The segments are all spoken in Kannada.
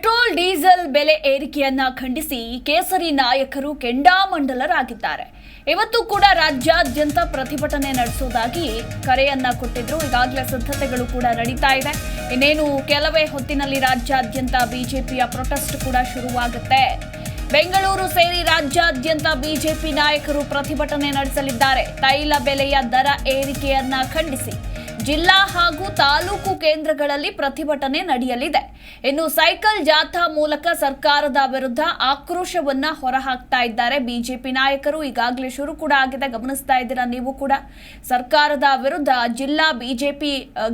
ಪೆಟ್ರೋಲ್, ಡೀಸೆಲ್ ಬೆಲೆ ಏರಿಕೆಯನ್ನ ಖಂಡಿಸಿ ಕೇಸರಿ ನಾಯಕರು ಕೆಂಡಾಮಂಡಲರಾಗಿದ್ದಾರೆ. ಇವತ್ತು ಕೂಡ ರಾಜ್ಯಾದ್ಯಂತ ಪ್ರತಿಭಟನೆ ನಡೆಸೋದಾಗಿ ಕರೆಯನ್ನ ಕೊಟ್ಟಿದ್ರು. ಈಗಾಗಲೇ ಸಿದ್ಧತೆಗಳು ಕೂಡ ನಡೀತಾ ಇದೆ. ಇನ್ನೇನು, ಕೆಲವೇ ಹೊತ್ತಿನಲ್ಲಿ ರಾಜ್ಯಾದ್ಯಂತ ಬಿಜೆಪಿಯ ಪ್ರೊಟೆಸ್ಟ್ ಕೂಡ ಶುರುವಾಗುತ್ತೆ. ಬೆಂಗಳೂರು ಸೇರಿ ರಾಜ್ಯಾದ್ಯಂತ ಬಿಜೆಪಿ ನಾಯಕರು ಪ್ರತಿಭಟನೆ ನಡೆಸಲಿದ್ದಾರೆ. ತೈಲ ಬೆಲೆಯ ದರ ಏರಿಕೆಯನ್ನ ಖಂಡಿಸಿ. ಜಿಲ್ಲಾ ಹಾಗೂ ತಾಲೂಕು ಕೇಂದ್ರಗಳಲ್ಲಿ ಪ್ರತಿಭಟನೆ ನಡೆಯಲಿದೆ. ಇನ್ನು ಸೈಕಲ್ ಜಾಥಾ ಮೂಲಕ ಸರ್ಕಾರದ ವಿರುದ್ಧ ಆಕ್ರೋಶವನ್ನ ಹೊರಹಾಕ್ತಾ ಇದ್ದಾರೆ. ಬಿಜೆಪಿ ನಾಯಕರು ಈಗಾಗಲೇ ಶುರು ಕೂಡ ಆಗಿದೆ. ಗಮನಿಸ್ತಾ ಇದ್ದೀರಾ ನೀವು ಕೂಡ? ಸರ್ಕಾರದ ವಿರುದ್ಧ ಜಿಲ್ಲಾ ಬಿಜೆಪಿ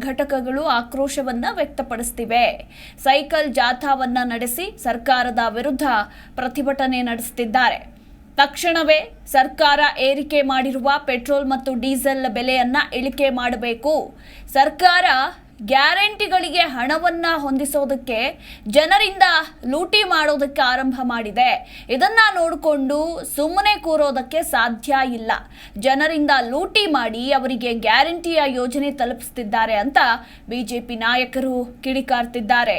ಘಟಕಗಳು ಆಕ್ರೋಶವನ್ನ ವ್ಯಕ್ತಪಡಿಸ್ತಿವೆ. ಸೈಕಲ್ ಜಾಥಾವನ್ನ ನಡೆಸಿ ಸರ್ಕಾರದ ವಿರುದ್ಧ ಪ್ರತಿಭಟನೆ ನಡೆಸುತ್ತಿದ್ದಾರೆ ತಕ್ಷಣವೇ ಸರ್ಕಾರ ಏರಿಕೆ ಮಾಡಿರುವ ಪೆಟ್ರೋಲ್ ಮತ್ತು ಡೀಸೆಲ್ ಬೆಲೆಯನ್ನು ಇಳಿಕೆ ಮಾಡಬೇಕು. ಸರ್ಕಾರ ಗ್ಯಾರಂಟಿಗಳಿಗೆ ಹಣವನ್ನ ಹೊಂದಿಸೋದಕ್ಕೆ ಜನರಿಂದ ಲೂಟಿ ಮಾಡೋದಕ್ಕೆ ಆರಂಭ ಮಾಡಿದೆ. ಇದನ್ನು ನೋಡಿಕೊಂಡು ಸುಮ್ಮನೆ ಕೂರೋದಕ್ಕೆ ಸಾಧ್ಯ ಇಲ್ಲ. ಜನರಿಂದ ಲೂಟಿ ಮಾಡಿ ಅವರಿಗೆ ಗ್ಯಾರಂಟಿಯ ಯೋಜನೆ ತಲುಪಿಸ್ತಿದ್ದಾರೆ ಅಂತ ಬಿಜೆಪಿ ನಾಯಕರು ಕಿಡಿಕಾರ್ತಿದ್ದಾರೆ.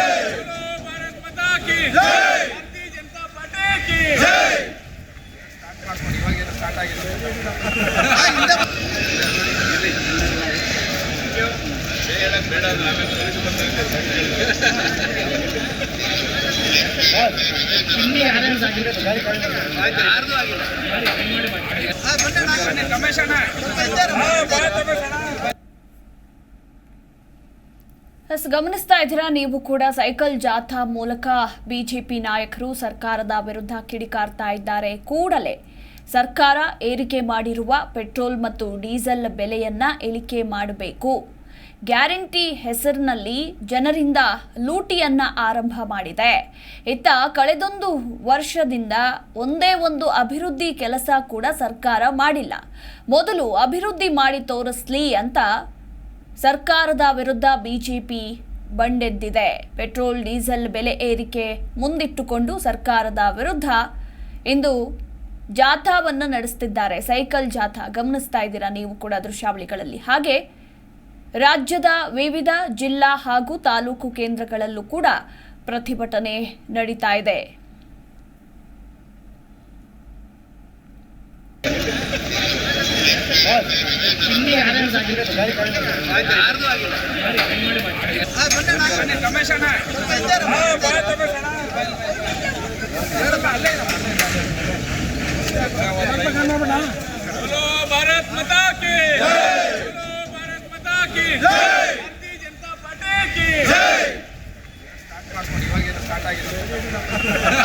ಗಮನಿಸ್ತಾ ಇದ್ದೀರಾ? ನೀವು ಕೂಡ ಸೈಕಲ್ ಜಾಥಾ ಮೂಲಕ ಬಿಜೆಪಿ ನಾಯಕರು ಸರ್ಕಾರದ ವಿರುದ್ಧ ಕಿಡಿಕಾರ್ತಾ ಇದ್ದಾರೆ. ಕೂಡಲೇ ಸರ್ಕಾರ ಏರಿಕೆ ಮಾಡಿರುವ ಪೆಟ್ರೋಲ್ ಮತ್ತು ಡೀಸೆಲ್ ಬೆಲೆಯನ್ನ ಇಳಿಕೆ ಮಾಡಬೇಕು. ಗ್ಯಾರಂಟಿ ಹೆಸರಿನಲ್ಲಿ ಜನರಿಂದ ಲೂಟಿಯನ್ನ ಆರಂಭ ಮಾಡಿದೆ. ಇತ್ತ ಕಳೆದೊಂದು ವರ್ಷದಿಂದ ಒಂದೇ ಒಂದು ಅಭಿವೃದ್ಧಿ ಕೆಲಸ ಕೂಡ ಸರ್ಕಾರ ಮಾಡಿಲ್ಲ. ಮೊದಲು ಅಭಿವೃದ್ಧಿ ಮಾಡಿ ತೋರಿಸ್ಲಿ ಅಂತ ಸರ್ಕಾರದ ವಿರುದ್ಧ ಬಿಜೆಪಿ ಬಂಡೆದ್ದಿದೆ. ಪೆಟ್ರೋಲ್, ಡೀಸೆಲ್ ಬೆಲೆ ಏರಿಕೆ ಮುಂದಿಟ್ಟುಕೊಂಡು ಸರ್ಕಾರದ ವಿರುದ್ಧ ಇಂದು ಜಾಥಾವನ್ನು ನಡೆಸ್ತಿದ್ದಾರೆ. ಸೈಕಲ್ ಜಾಥಾ, ಗಮನಿಸ್ತಾ ಇದ್ದೀರಾ ನೀವು ಕೂಡ ದೃಶ್ಯಾವಳಿಗಳಲ್ಲಿ. ಹಾಗೆ ರಾಜ್ಯದ ವಿವಿಧ ಜಿಲ್ಲಾ ಹಾಗೂ ತಾಲೂಕು ಕೇಂದ್ರಗಳಲ್ಲೂ ಕೂಡ ಪ್ರತಿಭಟನೆ ನಡೀತಾ ಇದೆ. ಭಾರತ್ ಮಾತಾ भारत माता की भारतीय जनता पार्टी की ಸ್ಟಾರ್ಟ್ ಆಗಿದೆ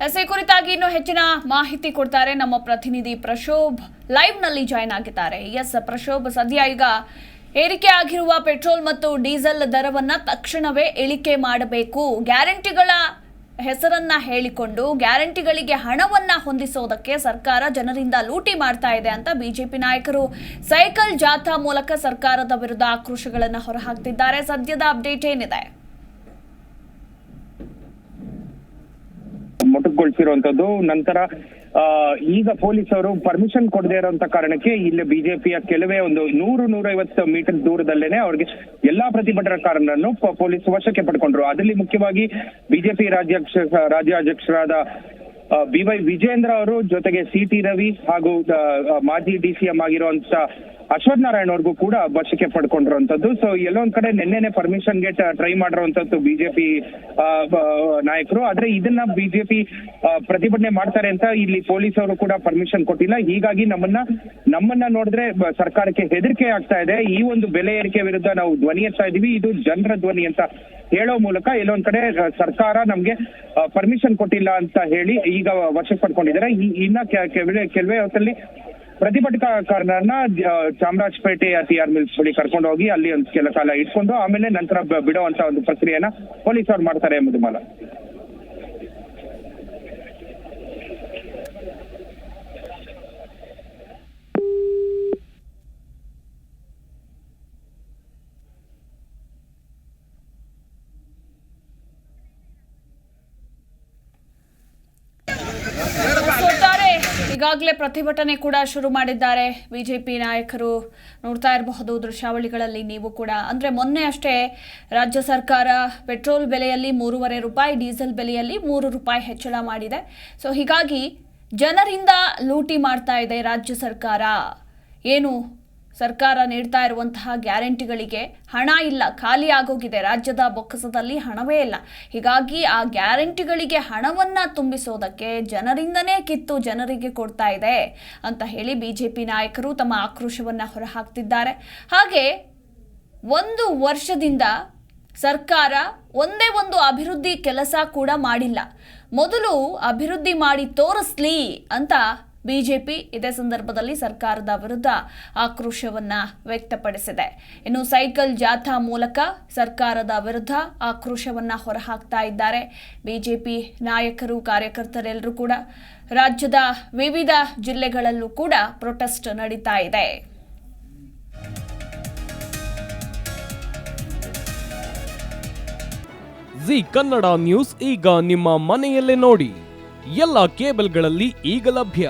ಎಸ್ ಈ ಕುರಿತಾಗಿ ಇನ್ನೂ ಹೆಚ್ಚಿನ ಮಾಹಿತಿ ಕೊಡ್ತಾರೆ ನಮ್ಮ ಪ್ರತಿನಿಧಿ ಪ್ರಶೋಭ್ ಲೈವ್ ನಲ್ಲಿ ಜಾಯ್ನ್ ಆಗಿದ್ದಾರೆ ಎಸ್ ಪ್ರಶೋಭ್ ಸದ್ಯ ಈಗ ಏರಿಕೆ ಆಗಿರುವ ಪೆಟ್ರೋಲ್ ಮತ್ತು ಡೀಸೆಲ್ ದರವನ್ನ ತಕ್ಷಣವೇ ಇಳಿಕೆ ಮಾಡಬೇಕು. ಗ್ಯಾರಂಟಿಗಳ ಹೆಸರನ್ನ ಹೇಳಿಕೊಂಡು ಗ್ಯಾರಂಟಿಗಳಿಗೆ ಹಣವನ್ನ ಹೊಂದಿಸೋದಕ್ಕೆ ಸರ್ಕಾರ ಜನರಿಂದ ಲೂಟಿ ಮಾಡ್ತಾ ಇದೆ ಅಂತ ಬಿಜೆಪಿ ನಾಯಕರು. ಸೈಕಲ್ ಜಾಥಾ ಮೂಲಕ ಸರ್ಕಾರದ ವಿರುದ್ಧ ಆಕ್ರೋಶಗಳನ್ನು ಹೊರಹಾಕ್ತಿದ್ದಾರೆ. ಸದ್ಯದ ಅಪ್ಡೇಟ್ ಏನಿದೆ? ಮೊಟಕುಗೊಳಿಸಿರುವಂತದ್ದು, ನಂತರ ಈಗ ಅವರು ಪರ್ಮಿಷನ್ ಕೊಡದೇ ಇರುವಂತ ಕಾರಣಕ್ಕೆ ಇಲ್ಲಿ ಬಿಜೆಪಿಯ ಕೆಲವೇ ಒಂದು ನೂರು ನೂರೈವತ್ತು ಮೀಟರ್ ದೂರದಲ್ಲೇನೆ ಅವ್ರಿಗೆ ಎಲ್ಲಾ ಪ್ರತಿಭಟನಾಕಾರರನ್ನು ಪೊಲೀಸ್ ವಶಕ್ಕೆ ಪಡ್ಕೊಂಡ್ರು. ಅದರಲ್ಲಿ ಮುಖ್ಯವಾಗಿ ಬಿಜೆಪಿ ರಾಜ್ಯಾಧ್ಯಕ್ಷ, ರಾಜ್ಯಾಧ್ಯಕ್ಷರಾದ ಬಿ ವೈ ವಿಜೇಂದ್ರ ಅವರು ಜೊತೆಗೆ ಸಿ ಟಿ ರವಿ ಹಾಗೂ ಮಾಜಿ ಡಿಸಿಎಂ ಆಗಿರುವಂತ ಅಶ್ವಥ್ ನಾರಾಯಣ್ ಅವ್ರಿಗೂ ಕೂಡ ವಶಕ್ಕೆ ಪಡ್ಕೊಂಡಿರುವಂತದ್ದು ಸೊ ಎಲ್ಲೊಂದ್ ಕಡೆ ನಿನ್ನೆನೆ ಪರ್ಮಿಷನ್ಗೆ ಟ್ರೈ ಮಾಡಿರುವಂತದ್ದು ಬಿಜೆಪಿ ನಾಯಕರು. ಆದ್ರೆ ಇದನ್ನ ಬಿಜೆಪಿ ಪ್ರತಿಭಟನೆ ಮಾಡ್ತಾರೆ ಅಂತ ಇಲ್ಲಿ ಪೊಲೀಸ್ ಅವರು ಕೂಡ ಪರ್ಮಿಷನ್ ಕೊಟ್ಟಿಲ್ಲ. ಹೀಗಾಗಿ ನಮ್ಮನ್ನ ನಮ್ಮನ್ನ ನೋಡಿದ್ರೆ ಸರ್ಕಾರಕ್ಕೆ ಹೆದರಿಕೆ ಆಗ್ತಾ ಇದೆ. ಈ ಒಂದು ಬೆಲೆ ಏರಿಕೆ ವಿರುದ್ಧ ನಾವು ಧ್ವನಿ ಎತ್ತಾ ಇದೀವಿ. ಇದು ಜನರ ಧ್ವನಿ ಅಂತ ಹೇಳೋ ಮೂಲಕ ಎಲ್ಲೊಂದ್ ಕಡೆ ಸರ್ಕಾರ ನಮ್ಗೆ ಪರ್ಮಿಷನ್ ಕೊಟ್ಟಿಲ್ಲ ಅಂತ ಹೇಳಿ ಈಗ ವಶಕ್ಕೆ ಪಡ್ಕೊಂಡಿದ್ದಾರೆ. ಇನ್ನ ಕೆಲವೇ ಹೊತ್ತಲ್ಲಿ ಪ್ರತಿಭಟನಾಕಾರರನ್ನ ಚಾಮರಾಜಪೇಟೆ ಟಿ ಆರ್ ಮಿಲ್ಸ್ ಬಳಿ ಕರ್ಕೊಂಡು ಹೋಗಿ ಅಲ್ಲಿ ಒಂದು ಕೆಲ ಕಾಲ ಇಟ್ಕೊಂಡು ಆಮೇಲೆ ನಂತರ ಬಿಡುವಂತ ಒಂದು ಪ್ರಕ್ರಿಯೆನ ಪೊಲೀಸರು ಮಾಡ್ತಾರೆ ಒಟ್ಟಾರೆ ಈಗಾಗಲೇ ಪ್ರತಿಭಟನೆ ಕೂಡ ಶುರು ಮಾಡಿದ್ದಾರೆ. ಬಿಜೆಪಿ ನಾಯಕರು ನೋಡ್ತಾ ಇರಬಹುದು ದೃಶ್ಯಾವಳಿಗಳಲ್ಲಿ ನೀವು ಕೂಡ. ಅಂದ್ರೆ ಮೊನ್ನೆ ಅಷ್ಟೇ ರಾಜ್ಯ ಸರ್ಕಾರ ಪೆಟ್ರೋಲ್ ಬೆಲೆಯಲ್ಲಿ ಮೂರುವರೆ ರೂಪಾಯಿ, ಡೀಸೆಲ್ ಬೆಲೆಯಲ್ಲಿ ಮೂರು ರೂಪಾಯಿ ಹೆಚ್ಚಳ ಮಾಡಿದೆ. ಸೊ ಹೀಗಾಗಿ ಜನರಿಂದ ಲೂಟಿ ಮಾಡ್ತಾ ಇದೆ ರಾಜ್ಯ ಸರ್ಕಾರ. ಏನು ಸರ್ಕಾರ ನೀಡ್ತಾ ಇರುವಂತಹ ಗ್ಯಾರಂಟಿಗಳಿಗೆ ಹಣ ಇಲ್ಲ, ಖಾಲಿ ಆಗೋಗಿದೆ. ರಾಜ್ಯದ ಬೊಕ್ಕಸದಲ್ಲಿ ಹಣವೇ ಇಲ್ಲ. ಹೀಗಾಗಿ ಆ ಗ್ಯಾರಂಟಿಗಳಿಗೆ ಹಣವನ್ನು ತುಂಬಿಸೋದಕ್ಕೆ ಜನರಿಂದನೇ ಕಿತ್ತು ಜನರಿಗೆ ಕೊಡ್ತಾ ಇದೆ ಅಂತ ಹೇಳಿ ಬಿಜೆಪಿ ನಾಯಕರು ತಮ್ಮ ಆಕ್ರೋಶವನ್ನ ಹೊರಹಾಕ್ತಿದ್ದಾರೆ. ಹಾಗೆ ಒಂದು ವರ್ಷದಿಂದ ಸರ್ಕಾರ ಒಂದೇ ಒಂದು ಅಭಿವೃದ್ಧಿ ಕೆಲಸ ಕೂಡ ಮಾಡಿಲ್ಲ. ಮೊದಲು ಅಭಿವೃದ್ಧಿ ಮಾಡಿ ತೋರಿಸ್ಲಿ ಅಂತ ಬಿಜೆಪಿ ಇದೇ ಸಂದರ್ಭದಲ್ಲಿ ಸರ್ಕಾರದ ವಿರುದ್ಧ ಆಕ್ರೋಶವನ್ನ ವ್ಯಕ್ತಪಡಿಸಿದೆ. ಇನ್ನು ಸೈಕಲ್ ಜಾಥಾ ಮೂಲಕ ಸರ್ಕಾರದ ವಿರುದ್ಧ ಆಕ್ರೋಶವನ್ನ ಹೊರಹಾಕ್ತಾ ಇದ್ದಾರೆ ಬಿಜೆಪಿ ನಾಯಕರು, ಕಾರ್ಯಕರ್ತರೆಲ್ಲರೂ ಕೂಡ. ರಾಜ್ಯದ ವಿವಿಧ ಜಿಲ್ಲೆಗಳಲ್ಲೂ ಕೂಡ ಪ್ರೊಟೆಸ್ಟ್ ನಡೀತಾ ಇದೆ. ಜಿ ಕನ್ನಡ ನ್ಯೂಸ್ ಈಗ ನಿಮ್ಮ ಮನೆಯಲ್ಲೇ ನೋಡಿ. ಎಲ್ಲ ಕೇಬಲ್ಗಳಲ್ಲಿ ಈಗ ಲಭ್ಯ.